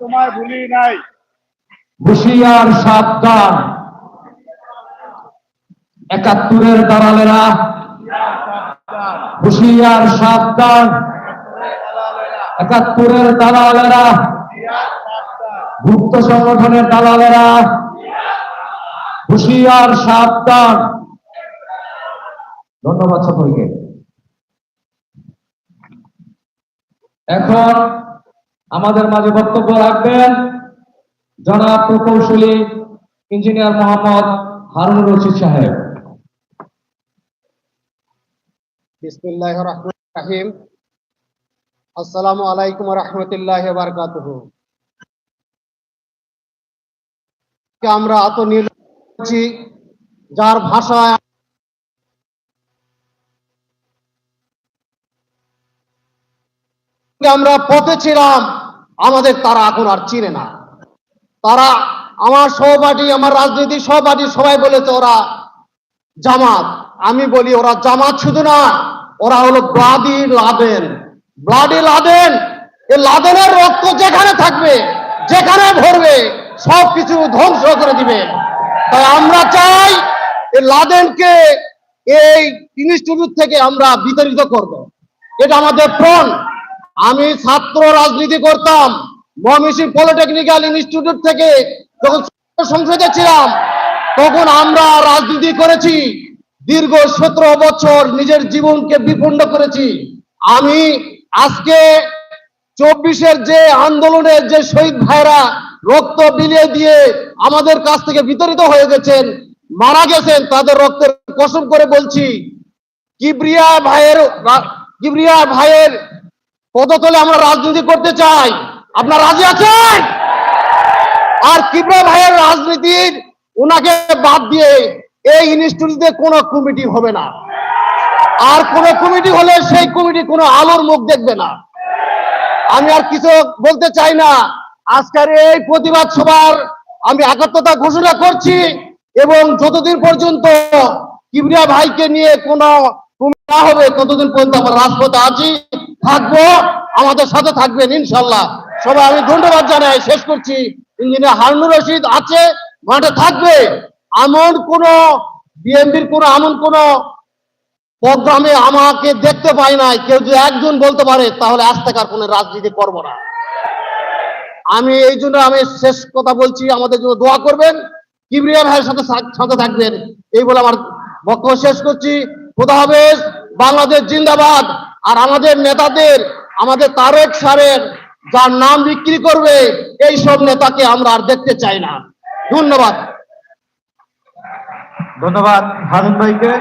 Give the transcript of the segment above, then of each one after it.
তোমায় ভুলি নাই। হুশিয়ার, সাবধান। একাত্তরের দালালেরা, হুশিয়ার, সাবধান। একাত্তরের দালালেরা, গুপ্ত সংগঠনের দালালেরা, হুশিয়ার, সাবধান। ধন্যবাদ সকলকে। এখন আমাদের মাঝে বক্তব্য রাখবেন জনাব প্রকৌশলী ইঞ্জিনিয়ার মোহাম্মদ হারুন রশিদ সাহেব। আসসালামু আলাইকুম রহমতুল্লাহ আমরা নির্লজ্জি যার ভাষায় আমরা পথে ছিলাম। আমাদের তারা এখন আর চিনে না। তারা আমার সহপাঠী, আমার রাজনৈতিক সহপাঠী সবাই বলেছে ওরা জামাত। আমি বলি ওরা জামাত শুধু না, ওরা হলো ব্লাডি লাদেন। ব্লাডি লাদেন, এ লাদেনের রক্ত যেখানে থাকবে, যেখানে ভরবে সব কিছু ধ্বংস করে দিবে। তাই আমরা চাই এই লাদেনকে এই ইনস্টিটিউট থেকে আমরা বিতাড়িত করব। এটা আমাদের প্রণ। আমি ছাত্র রাজনীতি করতাম। ময়মনসিংহ পলিটেকনিক্যাল ইনস্টিটিউট থেকে যখন সংসদে ছিলাম, তখন আমরা রাজনীতি করেছি। দীর্ঘ সতেরো বছর নিজের জীবনকে বিপন্ন করেছি। আমি আজকে চব্বিশের যে আন্দোলনের যে শহীদ ভাইরা রক্ত বিলিয়ে দিয়ে আমাদের কাছ থেকে বিতরিত হয়ে গেছেন, মারা গেছেন, তাদের রক্তের কসম করে বলছি, কিবরিয়া ভাইয়ের কিবরিয়া ভাইয়ের পদতলে আমরা রাজনীতি করতে চাই। আপনার রাজি আছেন? আর কিবরিয়া ভাইয়ের রাজনীতির ওনাকে বাদ দিয়ে এই ইনস্টিটিউটে কোনো কমিটি হবে না। আর কোন কমিটি হলে সেই কমিটি কোনো আলোর মুখ দেখবে না। আমি আর কিছু বলতে চাই না। আজকের এই প্রতিবাদ সভার আমি একাত্মতা ঘোষণা করছি এবং যতদিন পর্যন্ত কিবরিয়া ভাইকে নিয়ে কোনো না হবে, ততদিন পর্যন্ত আমরা রাজপথে আছি। থাকব, আমাদের সাথে থাকবেন, ইনশাল্লাহ। সবাই, আমি ধন্যবাদ জানাই। শেষ করছি। ইঞ্জিনিয়ার হারুনুর রশিদ আছে, মাঠে থাকবে। এমন কোন বিএনপির কোন, এমন কোন প্রোগ্রামে আমাকে দেখতে পাই নাই। কেউ যদি একজন বলতে পারে, তাহলে আজ থেকে আর কোনো রাজনীতি করব না। আমি এই জন্য আমি শেষ কথা বলছি। আমাদের জন্য দোয়া করবেন। কিবরিয়া ভাইয়ের সাথে সাথে থাকবেন। এই বলে আমার বক্তব্য শেষ করছি। খোদা হাফেজ। বাংলাদেশ জিন্দাবাদ। আর আমাদের নেতাদের, আমাদের তারেক সারের যার নাম বিক্রি করবে এই সব নেতাকে আমরা আর দেখতে চাই না। ধন্যবাদ। ধন্যবাদ হারুন ভাইকে।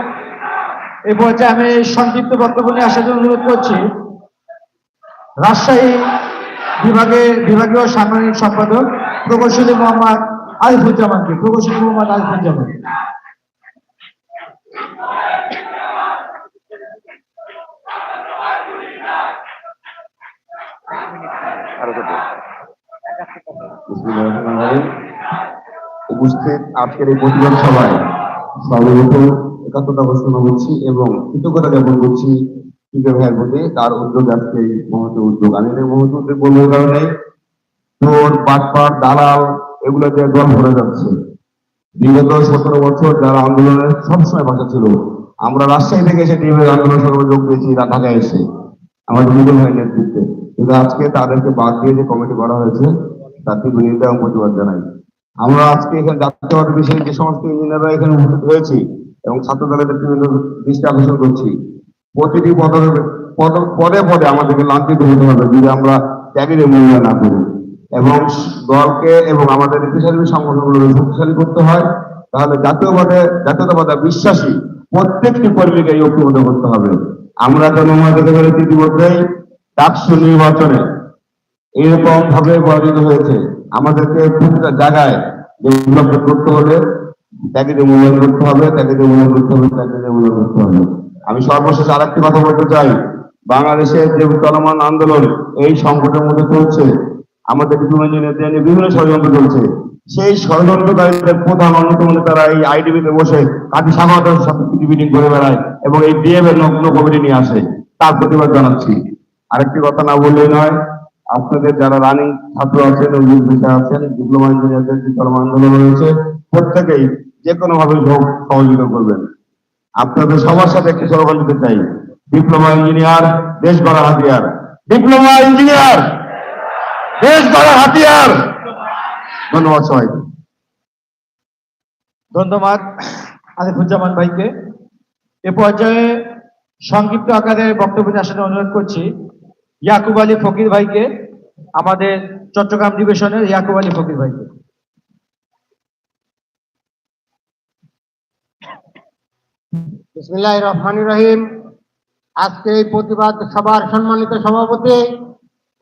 এই পর্যায়ে আমি সংক্ষিপ্ত বক্তব্য নিয়ে আসার জন্য অনুরোধ করছি। রাজশাহী বিভাগে বিভাগীয় সাংগঠনিক সম্পাদক প্রকৌশলী মোহাম্মদ আরিফুজ্জামানকে, প্রকৌশলী মোহাম্মদ আরিফুজ্জামান বিসমিল্লাহির রহমানির রহিম। উপস্থিত আজকের এই প্রতিবাদ সভায় সর্বপ্রথম ঘোষণা করছি এবং কৃতজ্ঞতা জ্ঞাপন করছি ভাইয়ের প্রতি। তার উদ্যোগ আজকে এই মহৎ উদ্যোগ। আমি মহৎ উদ্যোগ কারণে চোর বাটপাট, দালাল এগুলো ভরে যাচ্ছে। বিগত সতেরো বছর যারা আন্দোলনের সবসময় পাশে ছিল, আমরা রাজশাহী থেকে এসে টিমের আন্দোলন সর্ব যোগ দিয়েছি ঢাকায় এসে। আমাদের মুঘল ভাইয়ের নেতৃত্বে। কিন্তু আজকে তাদেরকে বাদ দিয়ে যে কমিটি করা হয়েছে এবং প্রতিবাদ জানাই। আমরা আজকে এখানে বিষয়ে যে সমস্ত ইঞ্জিনিয়াররা এখানে উপস্থিত হয়েছি এবং ছাত্র বিভিন্ন দৃষ্টি আকর্ষণ করছি, প্রতিটি পদে পদে আমাদেরকে লাঞ্ছিত হতে হবে যদি আমরা মূল্য না করি। এবং দলকে এবং আমাদের নীতিশালী সংগঠনগুলোকে শক্তিশালী করতে হয়, তাহলে জাতীয়বাদে জাতীয়তাবাদে বিশ্বাসী প্রত্যেকটি কর্মীকে ঐক্যবদ্ধ করতে হবে। আমরা জনমত পেরেছি ইতিমধ্যেই, ডাকসু নির্বাচনে এরকম ভাবে পরাজিত হয়েছে। আমাদেরকে প্রতিটা জায়গায় উন্নত করতে হলে ত্যাগীদের মূল্যায়ন করতে হবে ত্যাগীদের মূল্যায়ন করতে হবে ত্যাগীদের মূল্যায়ন করতে হবে। আমি সর্বশেষ আর একটি কথা বলতে চাই। বাংলাদেশের যে চলমান আন্দোলন, এই সংকটের মধ্যে চলছে। আমাদের বিভিন্ন নিয়ে বিভিন্ন ষড়যন্ত্র চলছে। সেই ষড়যন্ত্রকারীদের প্রধান অন্যতম তারা এই আইডিবিতে বসে কাটি স্বাগত মিটিং করে বেড়ায় এবং এই ডিএম এর নগ্ন কমিটি নিয়ে আসে। তার প্রতিবাদ জানাচ্ছি। আরেকটি কথা না বললেই নয় আপনাদের যারা রানিং ছাত্র আছেন আছেন ডিপ্লোমা ইঞ্জিনিয়ারদের আন্দোলন রয়েছে, প্রত্যেকেই যে কোনো ভাবে সহযোগিতা করবেন। আপনাদের সবার সাথে একটি স্লোগান দিতে চাই ডিপ্লোমা ইঞ্জিনিয়ার দেশ গড়ার হাতিয়ার। ডিপ্লোমা ইঞ্জিনিয়ার দেশ গড়ার হাতিয়ার। ধন্যবাদ সবাইকে। ধন্যবাদ আলিফুজ্জামান ভাইকে। এ পর্যায়ে সংক্ষিপ্ত আকারে বক্তব্য আসার অনুরোধ করছি। ইয়াকুব আলী ফকির ভাইকে, আমাদের চট্টগ্রাম ডিভিশনের ইয়াকুব আলী ফকির ভাইকে। বিসমিল্লাহ রহমান রহিম। আজকে এই প্রতিবাদ সভার সম্মানিত সভাপতি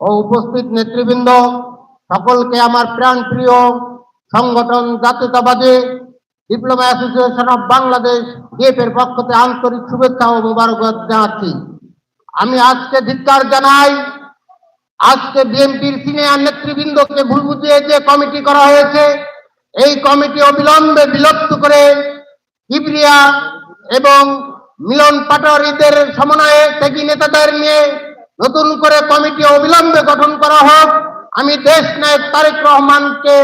ও উপস্থিত নেতৃবৃন্দ, সকলকে আমার প্রাণ প্রিয় সংগঠন জাতীয়তাবাদী diploma association of Bangladesh DF এর পক্ষ আন্তরিক শুভেচ্ছা ও মোবারকবাদ জানাচ্ছি। আমি আজকে ধিক্কার জানাই, আজকে বিএনপির সিনিয়র নেতৃবৃন্দকে ভুল বুঝিয়ে যে কমিটি করা হয়েছে, এই কমিটি অবিলম্বে বিলুপ্ত করে কিবরিয়া এবং মিলন পাটোয়ারিদের সমন্বয়ে ত্যাগী নেতাদের নিয়ে নতুন করে কমিটি অবিলম্বে গঠন করা হোক। আমি দেশ নায়ক তারেক রহমানকে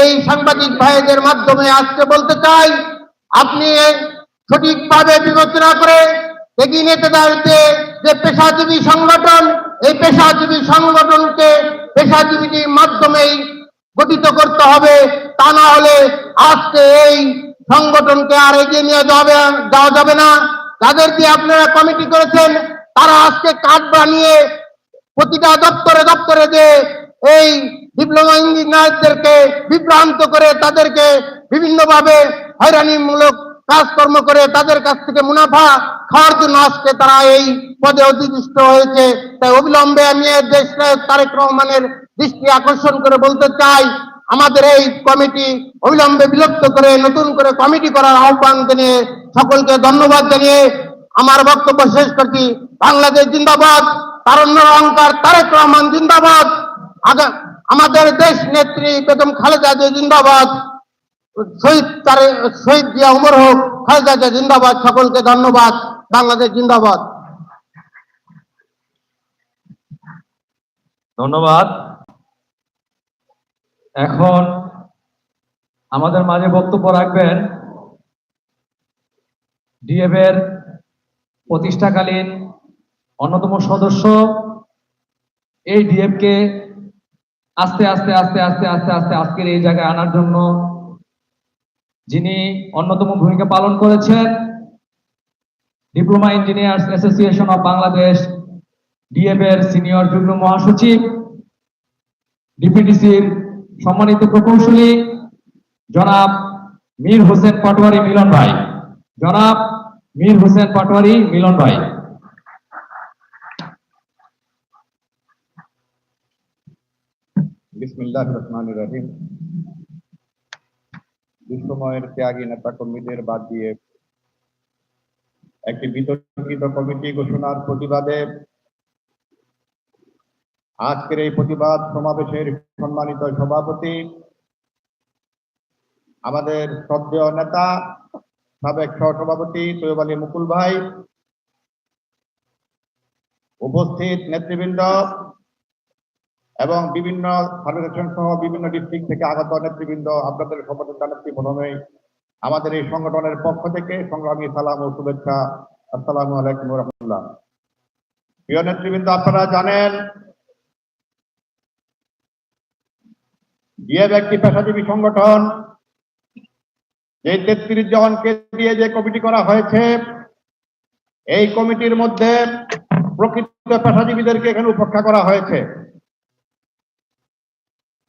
এই সাংবাদিক ভাইদের মাধ্যমে আজকে বলতে চাই, আপনি সঠিকভাবে বিবেচনা করে ত্যাগী নেতাদের যে যে পেশাজীবী সংগঠন, এই পেশাজীবী সংগঠনকে পেশাজীবীর মাধ্যমেই গঠিত করতে হবে। তা না হলে আজকে এই সংগঠনকে আর এগিয়ে নিয়ে যাবে যাওয়া যাবে না। যাদের দিয়ে আপনারা কমিটি করেছেন, তারা আজকে কার্ড বানিয়ে প্রতিটা দপ্তরে দপ্তরে যে এই ডিপ্লোমা ইঞ্জিনিয়ারদেরকে বিভ্রান্ত করে তাদেরকে বিভিন্নভাবে হয়রানিমূলক কাজকর্ম করে তাদের কাছ থেকে মুনাফা খাওয়ার জন্য আজকে তারা এই পদে অধিষ্ঠিত হয়েছে। তাই অবিলম্বে আমি দেশ তারেক রহমানের দৃষ্টি আকর্ষণ করে বলতে চাই, আমাদের এই কমিটি অবিলম্বে বিলুপ্ত করে, নতুন করে কমিটি করার আহ্বান জানিয়ে সকলকে ধন্যবাদ জানিয়ে আমার বক্তব্য শেষ করছি। বাংলাদেশ জিন্দাবাদ, তারণ্য অহংকার তারেক রহমান জিন্দাবাদ আমাদের দেশ নেত্রী বেগম খালেদা জিন্দাবাদ। শহীদ তারে শহীদ জিয়া উমর হোক খালেদা জিয়া জিন্দাবাদ, সকলকে ধন্যবাদ, বাংলাদেশ জিন্দাবাদ। ধন্যবাদ। এখন আমাদের মাঝে বক্তব্য রাখবেন ডিএফ এর প্রতিষ্ঠাকালীন অন্যতম সদস্য। এই ডিএফ কে আস্তে আস্তে আস্তে আস্তে আস্তে আস্তে, আজকের এই জায়গায় আনার জন্য যিনি অন্যতম ভূমিকা পালন করেছেন, diploma engineers association of Bangladesh, DF এর সিনিয়র যুগ্ম মহাসচিব, ডিপিডিসির সম্মানিত প্রকৌশলী, জনাব মীর হোসেন পাটোয়ারি মিলন ভাই। জনাব মীর হোসেন পাটোয়ারি মিলন ভাই। বিসমিল্লাহ রহমান রহিম। দুঃসময়ের ত্যাগী নেতা কর্মীদের বাদ দিয়ে একটি বিতর্কিত কমিটি ঘোষণার প্রতিবাদে আজকের এই প্রতিবাদ সমাবেশের সম্মানিত সভাপতি, আমাদের শ্রদ্ধেয় নেতা, সাবেক সহসভাপতি তৈয়ব আলী মুকুল ভাই, উপস্থিত নেতৃবৃন্দ এবং বিভিন্ন ফাউন্ডেশন সহ বিভিন্ন ডিস্ট্রিক্ট থেকে আগত নেতৃবৃন্দ, আপনাদের সম্বোধন জানাচ্ছি প্রথমে আমাদের এই সংগঠনের পক্ষ থেকে সংগ্রামী সালাম ও শুভেচ্ছা। আসসালামু আলাইকুম রহমতুল্লাহ প্রিয় নেতৃবৃন্দ, আপনারা জানেন ডিএফ একটি পেশাজীবী সংগঠন। যে তেত্রিশ জনকে দিয়ে যে কমিটি করা হয়েছে, এই কমিটির মধ্যে প্রকৃত পেশাজীবীদেরকে এখানে উপেক্ষা করা হয়েছে।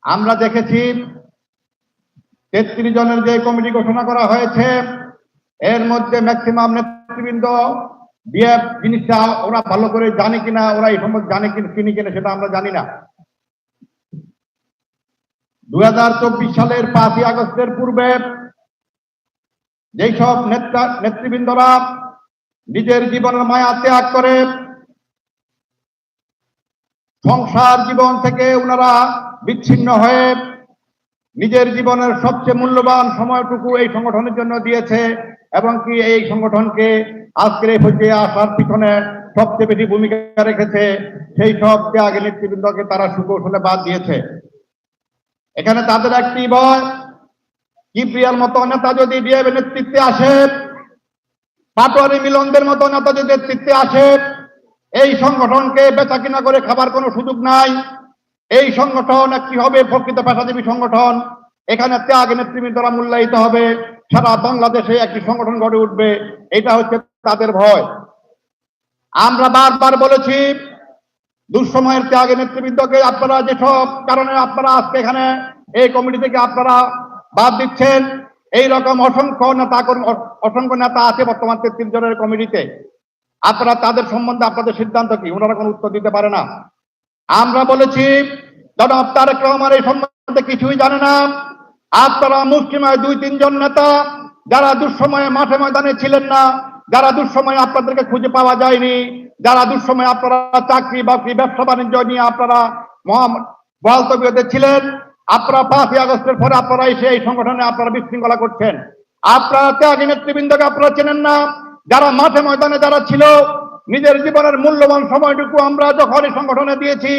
আমরা দেখেছি তেত্রিশ জনের যে কমিটি ঘোষণা করা হয়েছে, এর মধ্যে ম্যাক্সিমাম নেতৃবৃন্দ, বিএফ জিনিসটা ওরা ভালো করে জানে কিনা, ওরা এই সম্বন্ধে জানে কিনা কিনি কিনা সেটা আমরা জানি না। দুই হাজার চব্বিশ সালের পাঁচই আগস্টের পূর্বে যেই সব নেতা, নেতৃবৃন্দরা নিজের জীবনের মায়া ত্যাগ করে সংসার জীবন থেকে ওনারা বিচ্ছিন্ন হয়ে নিজের জীবনের সবচেয়ে মূল্যবান সময়টুকু এই সংগঠনের জন্য দিয়েছে, এবং কি এই সংগঠনকে আজকের এই পর্যায়ে আসার পিছনে সবচেয়ে বেশি ভূমিকা রেখেছে, সেই সব ত্যাগী নেতৃবৃন্দকে তারা সুকৌশলে বাদ দিয়েছে। এখানে তাদের একটি ভয় কিপ্রিয়ার মতো নেতা যদি ডিএব নেতৃত্বে আসে, পাটোয়ারি মিলনদের মতো নেতা যদি নেতৃত্বে আসে, এই সংগঠনকে বেচা কিনা করে খাবার কোনো সুযোগ নাই। এই সংগঠন একটি হবে প্রকৃত পেশাজীবী সংগঠন। এখানে ত্যাগ নেতৃবৃন্দরা মূল্যায়িত হবে। সারা বাংলাদেশে একটি সংগঠন গড়ে উঠবে। এটা হচ্ছে তাদের ভয়। আমরা বারবার বলেছি, দুঃসময়ের ত্যাগী নেতৃবৃন্দকে আপনারা যেসব কারণে আপনারা আজকে এখানে এই কমিটি থেকে আপনারা বাদ দিচ্ছেন, এই রকম অসংখ্য নেতা অসংখ্য নেতা আছে বর্তমান তেত্রিশ জনের কমিটিতে। আপনারা তাদের সম্বন্ধে আপনাদের সিদ্ধান্ত কি? ওনারা কোনো উত্তর দিতে পারে না। আমরা বলেছি, জনাব তারেক রহমান এই সম্বন্ধে কিছুই জানে না। আপনারা মুসলিমায় দুই, তিনজন নেতা, যারা দুঃসময়ে মাঠে ময়দানে ছিলেন না, যারা দুঃসময়ে আপনাদেরকে খুঁজে পাওয়া যায়নি, যারা দুঃসময়ে আপনারা চাকরি বাকরি, ব্যবসা বাণিজ্য নিয়ে আপনারা বলতবিয়তে ছিলেন, আপনারা পাঁচই আগস্টের পরে আপনারা এসে এই সংগঠনে আপনারা বিশৃঙ্খলা করছেন। আপনারা ত্যাগী নেতৃবৃন্দকে আপনারা চেনেন না, যারা মাঠে ময়দানে যারা ছিল নিজের জীবনের মূল্যবান সময়টুকু আমরা যখন সংগঠনে দিয়েছি,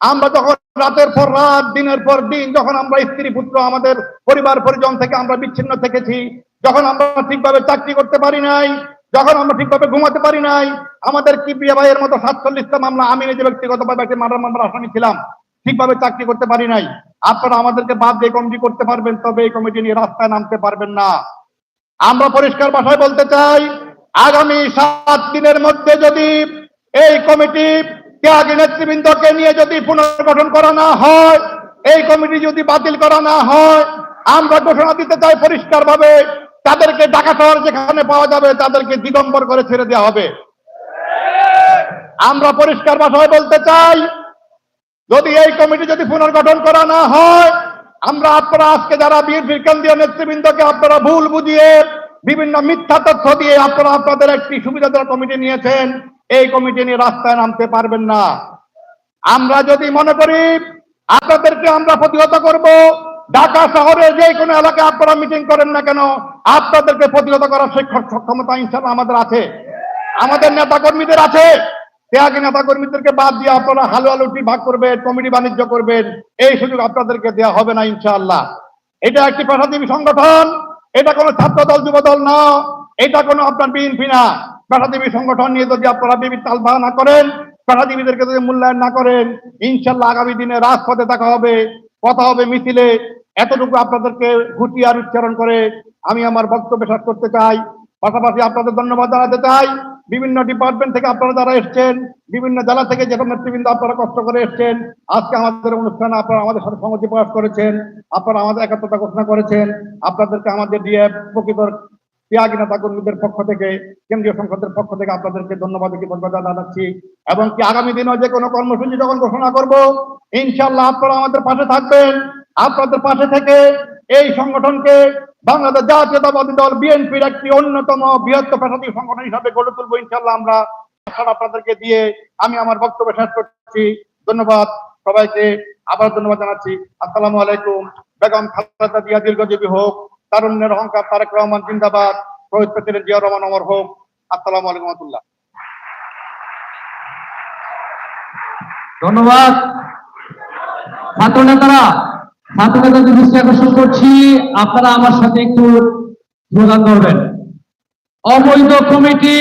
আমরা যখন রাতের পর রাত, দিনের পর দিন, যখন আমরা স্ত্রী, পুত্র আমাদের পরিবার, পরিজন থেকে আমরা বিচ্ছিন্ন থেকেছি, যখন আমরা ঠিকভাবে চাকরি করতে পারি নাই, যখন আমরা ঠিকভাবে ঘুমাতে পারি নাই, আমাদের কিপ্রিয়া ভাইয়ের মতো সাতচল্লিশটা মামলা, আমি নিজে ব্যক্তিগতভাবে একটি মার্ডার মামলার আসামি ছিলাম, ঠিকভাবে চাকরি করতে পারি নাই। আপনারা আমাদেরকে বাদ দিয়ে কমিটি করতে পারবেন, তবে এই কমিটি নিয়ে রাস্তায় নামতে পারবেন না। আমরা পরিষ্কার ভাষায় বলতে চাই আগামী সাত দিনের মধ্যে যদি এই কমিটি ত্যাগী নেতৃবৃন্দকে নিয়ে যদি পুনর্গঠন করা না হয়, এই কমিটি যদি বাতিল করা না হয়, আমরা ঘোষণা দিতে চাই পরিষ্কার ভাবে তাদেরকে ঢাকা শহর যেখানে পাওয়া যাবে তাদেরকে দিগম্বর করে ছেড়ে দেওয়া হবে। আমরা পরিষ্কার ভাষায় বলতে চাই, যদি এই কমিটি যদি পুনর্গঠন করা না হয়, আমরা আপনারা আজকে যারা বিএনপির কেন্দ্রীয় নেতৃবৃন্দকে আপনারা ভুল বুঝিয়ে বিভিন্ন মিথ্যা তথ্য দিয়ে আপনারা আপনাদের একটি সুবিধাদার কমিটি নিয়েছেন, এই কমিটি নিয়ে রাস্তায় নামতে পারবেন না। আমরা যদি মনে করি আপনাদেরকে আমরা প্রতিহত করব, ঢাকা শহরে যে কোনো এলাকায় আপনারা মিটিং করেন না কেন, আপনাদেরকে প্রতিহত করার শিক্ষক সক্ষমতা ইনশাল্লাহ আমাদের আছে। আমাদের নেতা কর্মীদের আছে। ত্যাগী নেতা কর্মীদেরকে বাদ দিয়ে আপনারা হালুয়া লুটি ভাগ করবেন, কমিটি বাণিজ্য করবেন, এই সুযোগ আপনাদেরকে দেওয়া হবে না ইনশাআল্লাহ। এটা একটি পেশাজীবী সংগঠন এটা কোনো ছাত্র দল যুব দল না। এটা কোনো আপনার বিএনপি না। পেশাজীবী সংগঠন নিয়ে যদি আপনারা বিবি তাল না করেন, পেশাজীবীদেরকে যদি মূল্যায়ন না করেন, ইনশাল্লাহ আগামী দিনে রাজপথে দেখা হবে, কথা হবে মিছিলে। এতটুকু আপনাদেরকে ঘুটি আর উচ্চারণ করে আমি আমার বক্তব্য শেষ করতে চাই। পাশাপাশি আপনাদের ধন্যবাদ জানাতে চাই। বিভিন্ন ডিপার্টমেন্ট থেকে আপনারা যারা এসছেন, বিভিন্ন জেলা থেকে যেসব নেতৃবৃন্দ আপনারা কষ্ট করে এসছেন, আজকে আমাদের অনুষ্ঠানে আপনারা আমাদের সাথে সংগতি প্রকাশ করেছেন, আপনারা আমাদের একাত্মতা ঘোষণা করেছেন, আপনাদেরকে আমাদের ডিএফ প্রকৃত ত্যাগী কর্মীদের পক্ষ থেকে, কেন্দ্রীয় সংসদের পক্ষ থেকে আপনাদেরকে ধন্যবাদ কৃতজ্ঞতা জানাচ্ছি এবং কি আগামী দিনেও যে কোনো কর্মসূচি যখন ঘোষণা করব ইনশাল্লাহ আপনারা আমাদের পাশে থাকবেন। আপনাদের পাশে থেকে এই সংগঠনকে বাংলাদেশ জাতীয়তাবাদী দল, বিএনপির একটি অন্যতম বৃহত্তর পেশাজীবী সংগঠন হিসাবে গড়ে তুলবো ইনশাল্লাহ আমরা। আপনাদেরকে দিয়ে আমি আমার বক্তব্য শেষ করছি। ধন্যবাদ সবাইকে। আবার ধন্যবাদ জানাচ্ছি। আসসালামু আলাইকুম। বেগম খালেদা জিয়া দীর্ঘজীবী হোক, তারুণ্যের অহংকার তারেক রহমান জিন্দাবাদ। শহীদ প্রেসিডেন্ট জিয়া রহমান অমর হোক। আসসালামু আলাইকুম রহমতুল্লাহ। ধন্যবাদ। ছাত্র নেতারা ছাত্র নেতাদের দৃষ্টি আপনারা আমার সাথে একটু স্লোগান করবেন। অবৈধ কমিটি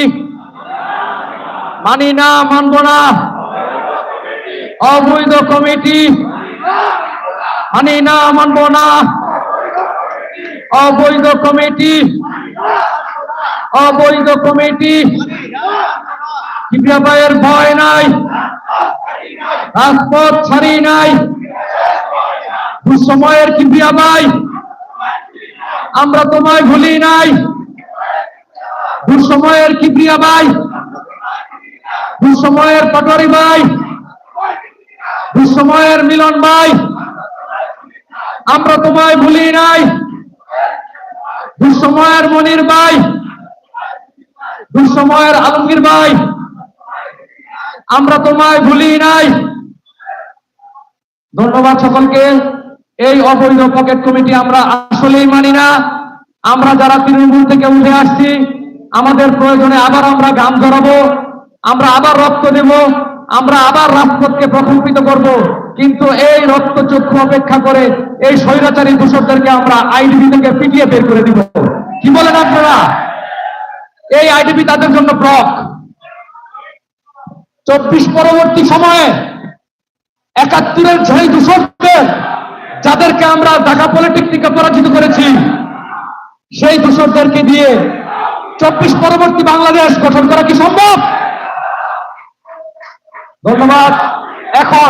মানি না, মানব না। অবৈধ কমিটি মানি না, মানব না। অবৈধ কমিটি অবৈধ কমিটি কিপ্রিয়াবাইয়ের ভয় নাই। রাজপথ ছাড়ি নাই। দুঃসময়ের কিপ্রিয়া ভাই আমরা তোমায় ভুলি নাই। দুঃসময়ের কিপ্রিয়া ভাই সময়ের পটরি ভাই সময়ের মিলন ভাই আমরা তোমায় ভুলি নাই। দুঃসময়ের মনির ভাই। দুঃসময়ের আলমগীর ভাই। আমরা তোমায় ভুলি নাই। ধন্যবাদ সকলকে। এই অবৈধ পকেট কমিটি আমরা আসলেই মানি না। আমরা যারা তৃণমূল থেকে উঠে আসছি, আমাদের প্রয়োজনে আবার আমরা গান ধরাবো, আমরা আবার রক্ত দেব, আমরা আবার রাজপথকে প্রকম্পিত করব। কিন্তু এই রক্ত চক্ষু অপেক্ষা করে এই স্বৈরাচারী দূষকদেরকে আমরা আইডিবি থেকে পিটিয়ে বের করে দিব। কি বলেন আপনারা? এই আইডিবি তাদের জন্য ব্লক। চব্বিশ পরবর্তী সময়ে একাত্তরের ঝাই দূষকদের যাদেরকে আমরা ঢাকা পলিটেকনিকে পরাজিত করেছি, সেই দূষকদেরকে দিয়ে চব্বিশ পরবর্তী বাংলাদেশ গঠন করা কি সম্ভব? ধন্যবাদ। এখন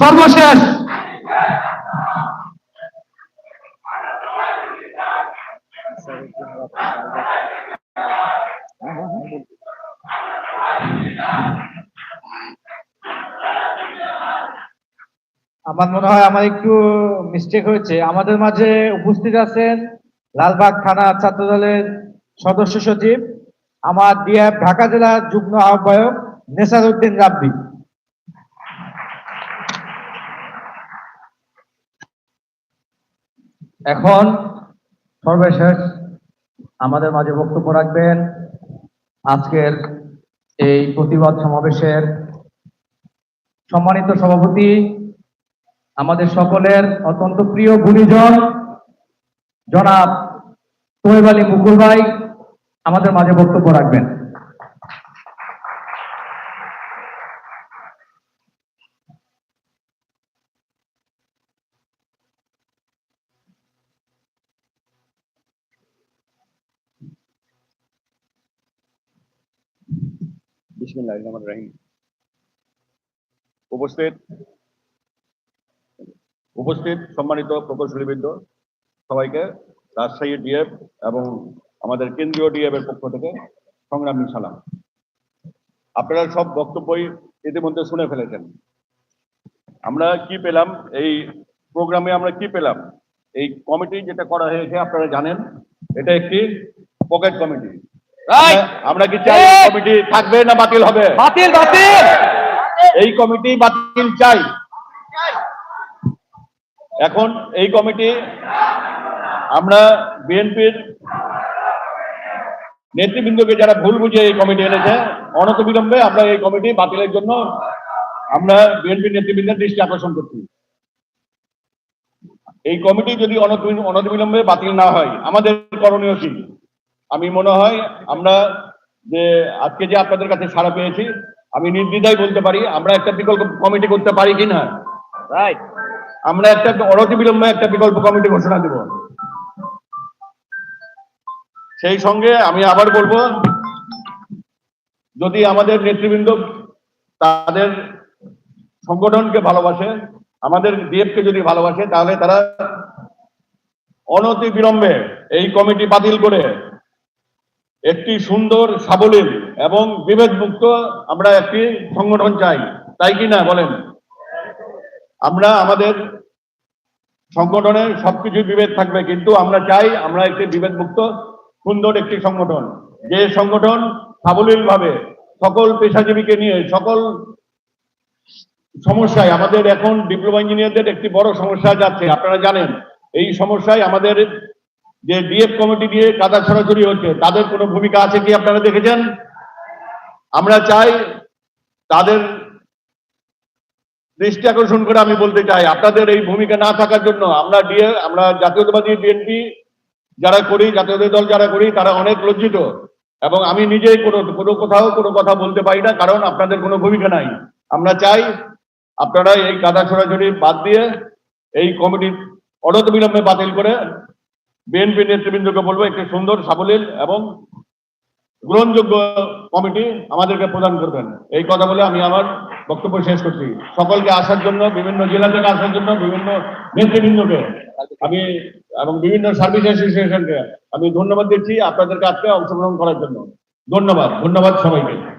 সর্বশেষ আমার মনে হয় আমার একটু মিস্টেক হয়েছে। আমাদের মাঝে উপস্থিত আছেন লালবাগ থানা ছাত্র দলের সদস্য সচিব, আমার ডিএফ ঢাকা জেলা যুগ্ম আহ্বায়ক নেসার উদ্দিন রাব্বি। এখন সর্বশেষ আমাদের মাঝে বক্তব্য রাখবেন আজকের এই প্রতিবাদ সমাবেশের সম্মানিত সভাপতি আমাদের সকলের অত্যন্ত প্রিয় গুণীজন, জনাব সোহেব আলী মুকুল ভাই, আমাদের মাঝে বক্তব্য রাখবেন। উপস্থিত উপস্থিত সম্মানিত প্রকৌশলীবৃন্দ সবাইকে রাজশাহী ডিএফ এবং আমাদের কেন্দ্রীয় ডিএফ এর পক্ষ থেকে সংগ্রামী সালাম। আপনারা সব বক্তব্যই ইতিমধ্যে শুনে ফেলেছেন। আমরা কি পেলাম? এই প্রোগ্রামে আমরা কি পেলাম? এই কমিটি যেটা করা হয়েছে আপনারা জানেন এটা একটি পকেট কমিটি। আমরা- আমরা কি চাই কমিটি থাকবে না বাতিল হবে? বাতিল বাতিল! এই কমিটি বাতিল চাই। এখন এই কমিটি, আমরা বিএনপির নেতৃবৃন্দকে যারা ভুল বুঝে এই কমিটি এনেছে, অনতবিলম্বে আমরা এই কমিটি বাতিলের জন্য আমরা বিএনপির নেতৃবৃন্দের দৃষ্টি আকর্ষণ করছি। এই কমিটি যদি অনত- অনতিবিলম্বে বাতিল না হয়, আমাদের করণীয় কি? আমি মনে হয় আমরা যে আজকে যে আপনাদের কাছে সাড়া পেয়েছি, আমি নির্দ্বিধায় বলতে পারি, আমরা একটা বিকল্প কমিটি করতে পারি কিনা রাইট আমরা একটা অনতি বিলম্বে একটা বিকল্প কমিটি ঘোষণা দেব। সেই সঙ্গে আমি আবার বলব, যদি আমাদের নেতৃবৃন্দ তাদের সংগঠনকে ভালোবাসে, আমাদের ডিএফকে যদি ভালোবাসে, তাহলে তারা অনতি বিলম্বে এই কমিটি বাতিল করে একটি সুন্দর সাবলীল এবং বিভেদমুক্ত আমরা একটি সংগঠন চাই। তাই কি না বলেন? আমরা আমাদের সংগঠনে সবকিছু বিভেদ থাকবে, কিন্তু আমরা চাই আমরা একটি বিভেদমুক্ত সুন্দর একটি সংগঠন। যে সংগঠন সাবলীল ভাবে সকল পেশাজীবীকে নিয়ে সকল সমস্যায়, আমাদের এখন ডিপ্লোমা ইঞ্জিনিয়ারদের একটি বড় সমস্যা যাচ্ছে, আপনারা জানেন। এই সমস্যায় আমাদের যে ডিএফ কমিটি দিয়ে কাদা ছড়াছড়ি হচ্ছে, তাদের কোনো ভূমিকা আছে কি আপনারা দেখেছেন? আমরা চাই তাদের দৃষ্টি আকর্ষণ করে আমি বলতে চাই, আপনাদের এই ভূমিকা না থাকার জন্য আমরা ডিএ, আমরা জাতীয়তাবাদী বিএনপি যারা করি, জাতীয়তাবাদী দল যারা করি, তারা অনেক লজ্জিত। এবং আমি নিজেই কোনো কোনো কোথাও কোনো কথা বলতে পারি না, কারণ আপনাদের কোনো ভূমিকা নাই। আমরা চাই আপনারা এই কাদা ছড়াছড়ি বাদ দিয়ে এই কমিটি অনতবিলম্বে বাতিল করে বিএনপি নেতৃবৃন্দকে বলব, একটি সুন্দর, সাবলীল এবং গ্রহণযোগ্য কমিটি আমাদেরকে প্রদান করবেন। এই কথা বলে আমি আমার বক্তব্য শেষ করছি। সকলকে আসার জন্য, বিভিন্ন জেলা থেকে আসার জন্য, বিভিন্ন নেতৃবৃন্দকে আমি এবং বিভিন্ন সার্ভিস অ্যাসোসিয়েশনকে আমি ধন্যবাদ দিচ্ছি আপনাদেরকে আজকে অংশগ্রহণ করার জন্য। ধন্যবাদ। ধন্যবাদ সবাইকে।